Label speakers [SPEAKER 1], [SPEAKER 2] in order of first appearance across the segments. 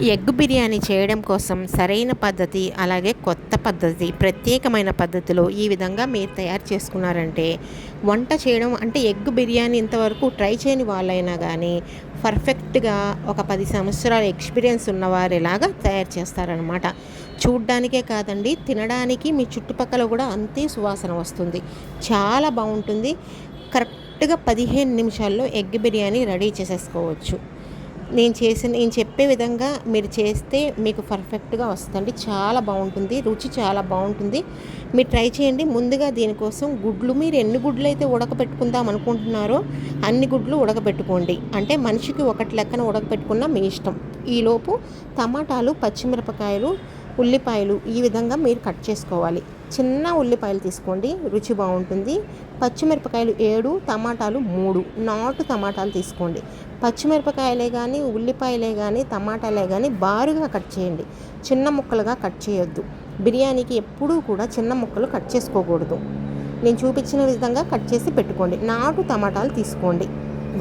[SPEAKER 1] Egg biryani చేయడం కోసం సరైన పద్ధతి అలాగే కొత్త పద్ధతి ప్రత్యేకమైన పద్ధతిలో ఈ విధంగా మీరు తయారు చేసుకున్నారంటే వంట చేయడం అంటే ఎగ్ బిర్యానీ ఇంతవరకు ట్రై చేయని వాళ్ళైనా కానీ పర్ఫెక్ట్గా ఒక పది సంవత్సరాల ఎక్స్పీరియన్స్ ఉన్నవారిలాగా తయారు చేస్తారనమాట చూడ్డానికే కాదండి తినడానికి మీ చుట్టుపక్కల కూడా అంతే సువాసన వస్తుంది. చాలా బాగుంటుంది. కరెక్ట్గా పదిహేను నిమిషాల్లో ఎగ్ బిర్యానీ రెడీ చేసేసుకోవచ్చు. నేను చేసిన నేను చెప్పే విధంగా మీరు చేస్తే మీకు పర్ఫెక్ట్గా వస్తుందండి. చాలా బాగుంటుంది. రుచి చాలా బాగుంటుంది. మీరు ట్రై చేయండి. ముందుగా దీనికోసం గుడ్లు మీరు ఎన్ని గుడ్లు అయితే ఉడకబెట్టుకుందాం అనుకుంటున్నారో అన్ని గుడ్లు ఉడకబెట్టుకోండి. అంటే మనిషికి ఒకటి లెక్కన ఉడకబెట్టుకున్న మీ ఇష్టం. ఈలోపు టమాటాలు పచ్చిమిరపకాయలు ఉల్లిపాయలు ఈ విధంగా మీరు కట్ చేసుకోవాలి. చిన్న ఉల్లిపాయలు తీసుకోండి. రుచి బాగుంటుంది. పచ్చిమిరపకాయలు ఏడు టమాటాలు మూడు. నాటు టమాటాలు తీసుకోండి. పచ్చిమిరపకాయలే కానీ ఉల్లిపాయలే కానీ టమాటాలే కానీ బారుగా కట్ చేయండి. చిన్న ముక్కలుగా కట్ చేయొద్దు. బిర్యానీకి ఎప్పుడూ కూడా చిన్న ముక్కలు కట్ చేసుకోకూడదు. నేను చూపించిన విధంగా కట్ చేసి పెట్టుకోండి. నాటు టమాటాలు తీసుకోండి.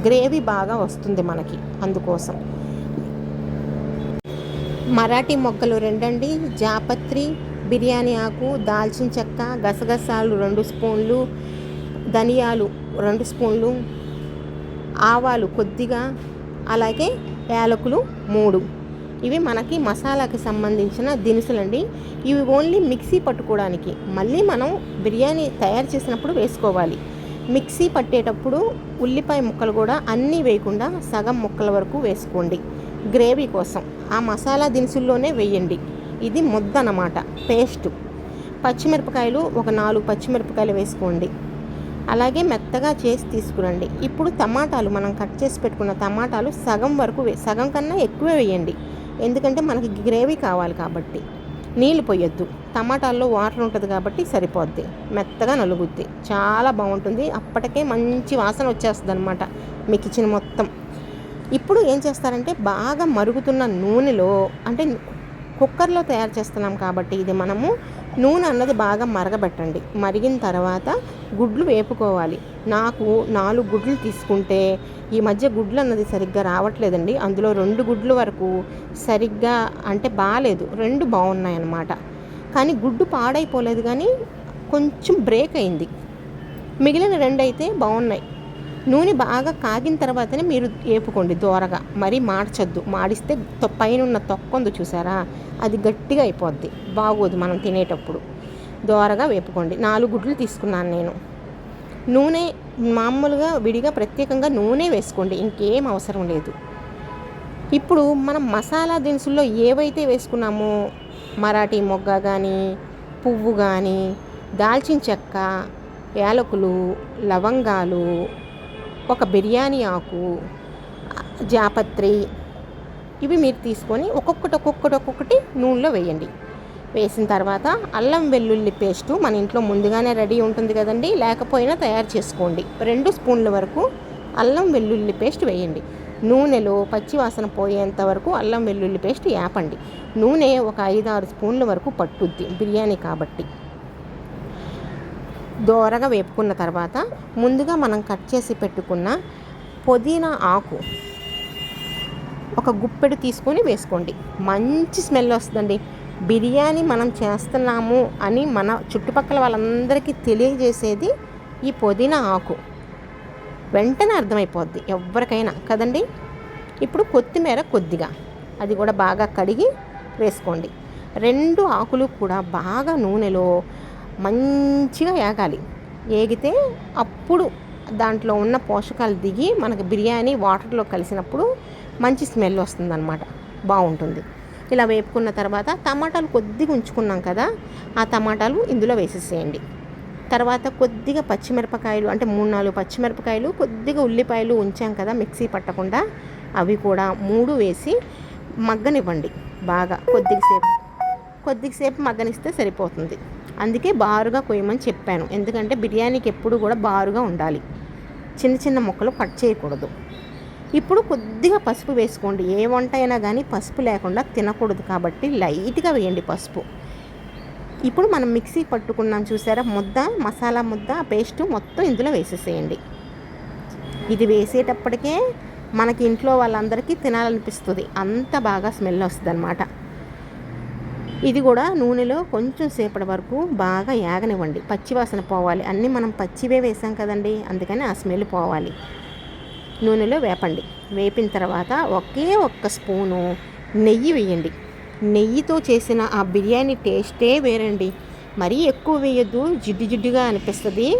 [SPEAKER 1] గ్రేవీ బాగా వస్తుంది మనకి అందుకోసం. మరాఠీ మొగ్గలు రెండండి. జాపత్రి బిర్యానీ ఆకు దాల్చిన చెక్క గసగసాలు రెండు స్పూన్లు ధనియాలు రెండు స్పూన్లు ఆవాలు కొద్దిగా అలాగే యాలకులు మూడు. ఇవి మనకి మసాలాకి సంబంధించిన దినుసులండి. ఇవి ఓన్లీ మిక్సీ పట్టుకోవడానికి. మళ్ళీ మనం బిర్యానీ తయారు చేసినప్పుడు వేసుకోవాలి. మిక్సీ పట్టేటప్పుడు ఉల్లిపాయ ముక్కలు కూడా అన్నీ వేయకుండా సగం ముక్కల వరకు వేసుకోండి. గ్రేవీ కోసం. ఆ మసాలా దినుసుల్లోనే వేయండి. ఇది ముద్ద అన్నమాట పేస్ట్ పచ్చిమిరపకాయలు ఒక నాలుగు పచ్చిమిరపకాయలు వేసుకోండి. అలాగే మెత్తగా చేసి తీసుకురండి. ఇప్పుడు టమాటాలు మనం కట్ చేసి పెట్టుకున్న టమాటాలు సగం వరకు వే సగం కన్నా ఎక్కువే వేయండి. ఎందుకంటే మనకి గ్రేవీ కావాలి కాబట్టి. నీళ్ళు పోయొద్దు. టమాటాల్లో వాటర్ ఉంటుంది కాబట్టి సరిపోద్ది. మెత్తగా నలుగుద్ది. చాలా బాగుంటుంది. అప్పటికే మంచి వాసన వచ్చేస్తుంది అనమాట మీ కిచెన్ మొత్తం. ఇప్పుడు ఏం చేస్తారంటే బాగా మరుగుతున్న నూనెలో అంటే కుక్కర్లో తయారు చేస్తున్నాం కాబట్టి ఇది మనము నూనె అన్నది బాగా మరగబెట్టండి. మరిగిన తర్వాత గుడ్లు వేపుకోవాలి. నాకు నాలుగు గుడ్లు తీసుకుంటే ఈ మధ్య గుడ్లు అన్నది సరిగ్గా రావట్లేదండి. అందులో రెండు గుడ్లు వరకు సరిగ్గా అంటే బాగాలేదు రెండు బాగున్నాయి అన్నమాట కానీ గుడ్డు పాడైపోలేదు కానీ కొంచెం బ్రేక్ అయింది. మిగిలిన రెండు అయితే బాగున్నాయి. నూనె బాగా కాగిన తర్వాతనే మీరు వేపుకోండి దోరగా. మరీ మార్చొద్దు. మాడిస్తే పైన ఉన్న తొక్క ఉంది చూసారా? అది గట్టిగా అయిపోద్ది. బాగోదు మనం తినేటప్పుడు. దోరగా వేపుకోండి. నాలుగు గుడ్లు తీసుకున్నాను నేను. నూనె మామూలుగా విడిగా ప్రత్యేకంగా నూనె వేసుకోండి. ఇంకేం అవసరం లేదు. ఇప్పుడు మనం మసాలా దినుసుల్లో ఏవైతే వేసుకున్నామో మరాఠీ మొగ్గ కానీ పువ్వు కానీ దాల్చిన చెక్క యాలకులు లవంగాలు ఒక బిర్యానీ ఆకు జాపత్రి ఇవి మీరు తీసుకొని ఒక్కొక్కటి ఒక్కొక్కటి ఒక్కొక్కటి నూనెలో వేయండి. వేసిన తర్వాత అల్లం వెల్లుల్లి పేస్టు మన ఇంట్లో ముందుగానే రెడీ ఉంటుంది కదండి లేకపోయినా తయారు చేసుకోండి. రెండు స్పూన్ల వరకు అల్లం వెల్లుల్లి పేస్ట్ వేయండి. నూనెలో పచ్చివాసన పోయేంత వరకు అల్లం వెల్లుల్లి పేస్ట్ యాపండి. నూనె ఒక ఐదు ఆరు స్పూన్ల వరకు పట్టుద్ది బిర్యానీ కాబట్టి. దోరగా వేపుకున్న తర్వాత ముందుగా మనం కట్ చేసి పెట్టుకున్న పుదీనా ఆకు ఒక గుప్పెడు తీసుకొని వేసుకోండి. మంచి స్మెల్ వస్తుందండి. బిర్యానీ మనం చేస్తున్నాము అని మన చుట్టుపక్కల వాళ్ళందరికీ తెలియజేసేది ఈ పుదీనా ఆకు. వెంటనే అర్థమైపోద్ది ఎవరికైనా కదండి? ఇప్పుడు కొత్తిమీర కొద్దిగా. అది కూడా బాగా కడిగి వేసుకోండి. రెండు ఆకులు కూడా బాగా నూనెలో మంచిగా ఏగాలి. ఏగితే అప్పుడు దాంట్లో ఉన్న పోషకాలు దిగి మనకి బిర్యానీ వాటర్లో కలిసినప్పుడు మంచి స్మెల్ వస్తుందన్నమాట. బాగుంటుంది. ఇలా వేపుకున్న తర్వాత టమాటాలు కొద్దిగా ఉంచుకున్నాం కదా ఆ టమాటాలు ఇందులో వేసేసేయండి. తర్వాత కొద్దిగా పచ్చిమిరపకాయలు అంటే మూడు నాలుగు పచ్చిమిరపకాయలు కొద్దిగా ఉల్లిపాయలు ఉంచాం కదా మిక్సీ పట్టకుండా అవి కూడా మూడు వేసి మగ్గనివ్వండి బాగా. కొద్దిసేపు కొద్దిసేపు మగ్గనిస్తే సరిపోతుంది. అందుకే బారుగా కొయ్యమని చెప్పాను. ఎందుకంటే బిర్యానీకి ఎప్పుడు కూడా బారుగా ఉండాలి. చిన్న చిన్న ముక్కలు కట్ చేయకూడదు. ఇప్పుడు కొద్దిగా పసుపు వేసుకోండి. ఏ వంట అయినా కానీ పసుపు లేకుండా తినకూడదు కాబట్టి లైట్గా వేయండి పసుపు. ఇప్పుడు మనం మిక్సీ పట్టుకున్నాం చూసారా? ముద్ద మసాలా ముద్ద పేస్ట్ మొత్తం ఇందులో వేసేసేయండి. ఇది వేసేటప్పటికే మనకి ఇంట్లో వాళ్ళందరికీ తినాలనిపిస్తుంది. అంత బాగా స్మెల్ వస్తుంది అనమాట ఇది కూడా నూనెలో కొంచెం సేపటి వరకు బాగా యాగనివ్వండి. పచ్చివాసన పోవాలి. అన్నీ మనం పచ్చివే వేసాం కదండి. అందుకని ఆ స్మెల్ పోవాలి. నూనెలో వేపండి. వేపిన తర్వాత ఒకే ఒక్క స్పూను నెయ్యి వేయండి. నెయ్యితో చేసిన ఆ బిర్యానీ టేస్టే వేరండి. మరీ ఎక్కువ వేయొద్దు. జిడ్డు జిడ్డుగా అనిపిస్తుంది.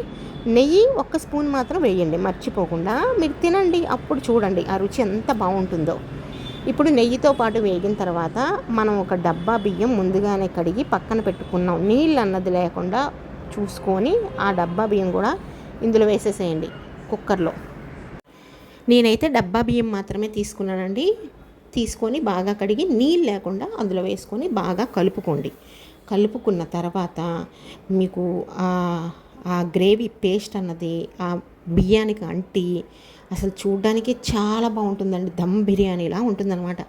[SPEAKER 1] నెయ్యి ఒక్క స్పూన్ మాత్రం వేయండి. మర్చిపోకుండా మీరు తినండి. అప్పుడు చూడండి ఆ రుచి ఎంత బాగుంటుందో. ఇప్పుడు నెయ్యితో పాటు వేగిన తర్వాత మనం ఒక డబ్బా బియ్యం ముందుగానే కడిగి పక్కన పెట్టుకున్నాం. నీళ్ళు అన్నది లేకుండా చూసుకొని ఆ డబ్బా బియ్యం కూడా ఇందులో వేసేసేయండి కుక్కర్లో. నేనైతే డబ్బా బియ్యం మాత్రమే తీసుకున్నానండి. తీసుకొని బాగా కడిగి నీళ్ళు లేకుండా అందులో వేసుకొని బాగా కలుపుకోండి. కలుపుకున్న తర్వాత మీకు ఆ గ్రేవీ పేస్ట్ అన్నది ఆ బియ్యానికి అంటి అసలు చూడ్డానికి చాలా బాగుంటుందండి. దమ్ బిర్యానీలా ఉంటుందన్నమాట.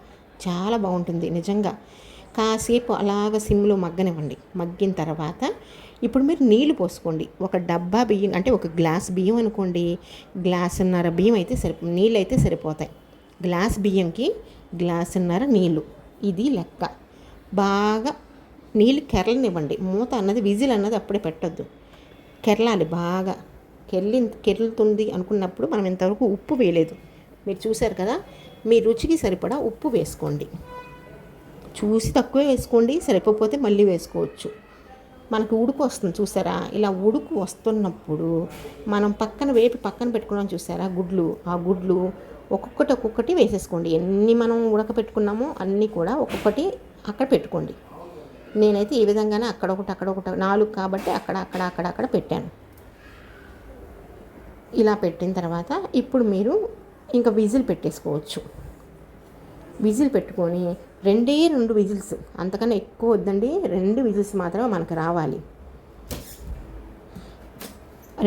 [SPEAKER 1] చాలా బాగుంటుంది నిజంగా. కాసేపు అలాగ సిమ్లో మగ్గనివ్వండి. మగ్గిన తర్వాత ఇప్పుడు మీరు నీళ్ళు పోసుకోండి. ఒక డబ్బా బియ్యం అంటే ఒక గ్లాస్ బియ్యం అనుకోండి. గ్లాసున్నర బియ్యం అయితే సరిపో నీళ్ళు అయితే సరిపోతాయి. గ్లాస్ బియ్యంకి గ్లాసున్నర నీళ్ళు ఇది లెక్క. బాగా నీళ్ళు కెరలనివ్వండి. మూత అన్నది విజిల్ అన్నది అప్పుడే పెట్టద్దు. కెరలాలి బాగా. కెర్లి కెర్లుతుంది అనుకున్నప్పుడు మనం ఇంతవరకు ఉప్పు వేయలేదు. మీరు చూశారు కదా మీ రుచికి సరిపడా ఉప్పు వేసుకోండి. చూసి తక్కువ వేసుకోండి సరిపోతే మళ్ళీ వేసుకోవచ్చు. మనకు ఉడుకు వస్తుంది చూసారా? ఇలా ఉడుకు వస్తున్నప్పుడు మనం పక్కన వేపి పక్కన పెట్టుకున్నాం చూసారా? గుడ్లు. ఆ గుడ్లు ఒక్కొక్కటి ఒక్కొక్కటి వేసేసుకోండి. ఎన్ని మనం ఉడకపెట్టుకున్నామో అన్నీ కూడా ఒక్కొక్కటి అక్కడ పెట్టుకోండి. నేనైతే ఈ విధంగానే అక్కడ ఒకటి అక్కడ ఒకటి నాలుగు కాబట్టి అక్కడ అక్కడ అక్కడ అక్కడ పెట్టాను. ఇలా పెట్టిన తర్వాత ఇప్పుడు మీరు ఇంకా విజిల్ పెట్టేసుకోవచ్చు. విజిల్ పెట్టుకొని రెండే రెండు విజిల్స్ అంతకన్నా ఎక్కువ వద్దండి రెండు విజిల్స్ మాత్రమే మనకు రావాలి.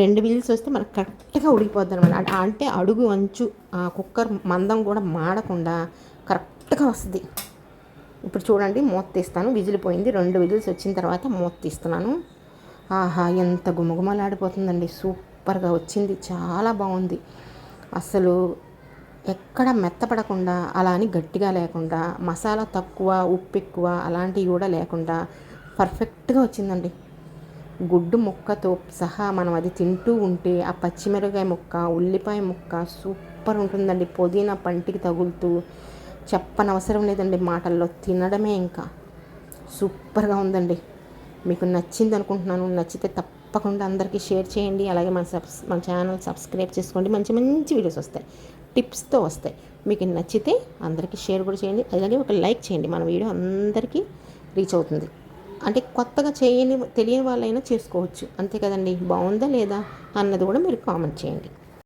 [SPEAKER 1] రెండు విజిల్స్ వస్తే మనకు కరెక్ట్గా ఉడికిపోద్ది అనమాట అంటే అడుగు అంచు ఆ కుక్కర్ మందం కూడా మాడకుండా కరెక్ట్గా వస్తుంది. ఇప్పుడు చూడండి మూత తీస్తాను. విజిల్ పోయింది. రెండు విజిల్స్ వచ్చిన తర్వాత మూత తీస్తున్నాను. ఆహా ఎంత గుమగుమలాడిపోతుందండి. సూపర్గా వచ్చింది. చాలా బాగుంది. అసలు ఎక్కడ మెత్తపడకుండా అలా అని గట్టిగా లేకుండా మసాలా తక్కువ ఉప్పు ఎక్కువ అలాంటివి కూడా లేకుండా పర్ఫెక్ట్గా వచ్చిందండి. గుడ్డు ముక్కతో సహా మనం అది తింటూ ఉంటే ఆ పచ్చిమిరకాయ ముక్క ఉల్లిపాయ ముక్క సూపర్ ఉంటుందండి. పుదీనా పంటికి తగులుతూ చెప్పనవసరం లేదండి మాటల్లో తినడమే ఇంకా. సూపర్గా ఉందండి. మీకు నచ్చింది అనుకుంటున్నాను. నచ్చితే తప్పకుండా అందరికీ షేర్ చేయండి. అలాగే మన సబ్స్ మన ఛానల్ సబ్స్క్రైబ్ చేసుకోండి. మంచి మంచి వీడియోస్ వస్తాయి. టిప్స్తో వస్తాయి. మీకు నచ్చితే అందరికీ షేర్ కూడా చేయండి. అలాగే ఒక లైక్ చేయండి. మన వీడియో అందరికీ రీచ్ అవుతుంది. అంటే కొత్తగా చేయని తెలియని వాళ్ళైనా చేసుకోవచ్చు. అంతే కదండి. బాగుందా లేదా అన్నది కూడా మీరు కామెంట్ చేయండి.